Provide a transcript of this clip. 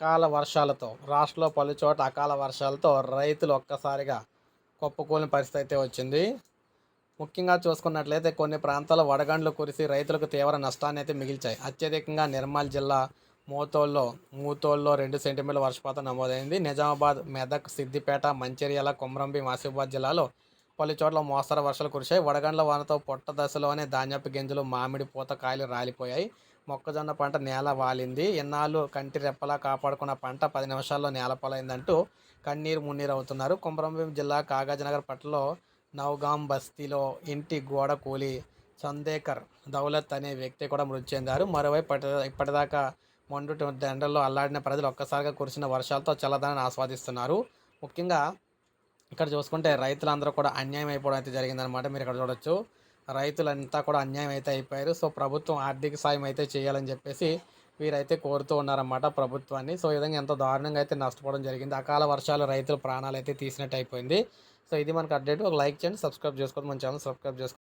అకాల వర్షాలతో రాష్ట్రంలో పలు అకాల వర్షాలతో రైతులు ఒక్కసారిగా కుప్పకూలిన పరిస్థితి అయితే వచ్చింది. ముఖ్యంగా చూసుకున్నట్లయితే కొన్ని ప్రాంతాల్లో వడగండ్లు కురిసి రైతులకు తీవ్ర నష్టాన్ని అయితే మిగిల్చాయి. అత్యధికంగా నిర్మల్ జిల్లా మూతోల్లో మూతోల్లో రెండు సెంటీమీటర్ల వర్షపాతం నమోదైంది. నిజామాబాద్ మెదక్ సిద్దిపేట మంచిర్యాల కొమరంభీం ఆసిఫాబాద్ జిల్లాలో పలు చోట్ల మోస్తరు వర్షాలు కురిశాయి. వడగండ్ల వానతో పొట్ట దశలోనే ధాన్యపు గింజలు మామిడి పూత కాయలు రాలిపోయాయి. మొక్కజొన్న పంట నేల వాలింది. ఎన్నాళ్ళు కంటి రెప్పలా కాపాడుకున్న పంట పది నిమిషాల్లో నేలపాలైందంటూ కన్నీరు మున్నీరు అవుతున్నారు. కొమరంభీం జిల్లా కాగజనగర్ పట్టలో నౌగాం బస్తీలో ఇంటి గోడ కూలి చందేకర్ దౌలత్ అనే వ్యక్తి కూడా మృతి చెందారు. మరోవైపు ఇప్పటిదాకా మండు దండల్లో అల్లాడిన ప్రజలు ఒక్కసారిగా కురిసిన వర్షాలతో చల్లదనాన్ని ఆస్వాదిస్తున్నారు. ముఖ్యంగా ఇక్కడ చూసుకుంటే రైతులందరూ కూడా అన్యాయం అయిపోవడం అయితే జరిగిందనమాట మీరు ఇక్కడ చూడొచ్చు. రైతులంతా కూడా అన్యాయం అయితే అయిపోయారు. సో ప్రభుత్వం ఆర్థిక సాయం అయితే చేయాలని చెప్పేసి వీరైతే కోరుతూ ఉన్నారన్నమాట ప్రభుత్వాన్ని. సో ఈ విధంగా ఎంతో దారుణంగా అయితే నష్టపోవడం జరిగింది. అకాల వర్షాలు రైతుల ప్రాణాలు అయితే తీసినట్టు అయిపోయింది. సో ఇది మనకు అప్డేట్. ఒక లైక్ చేయండి సబ్స్క్రైబ్ చేసుకోండి. మన ఛానల్ సబ్స్క్రైబ్ చేసుకోండి.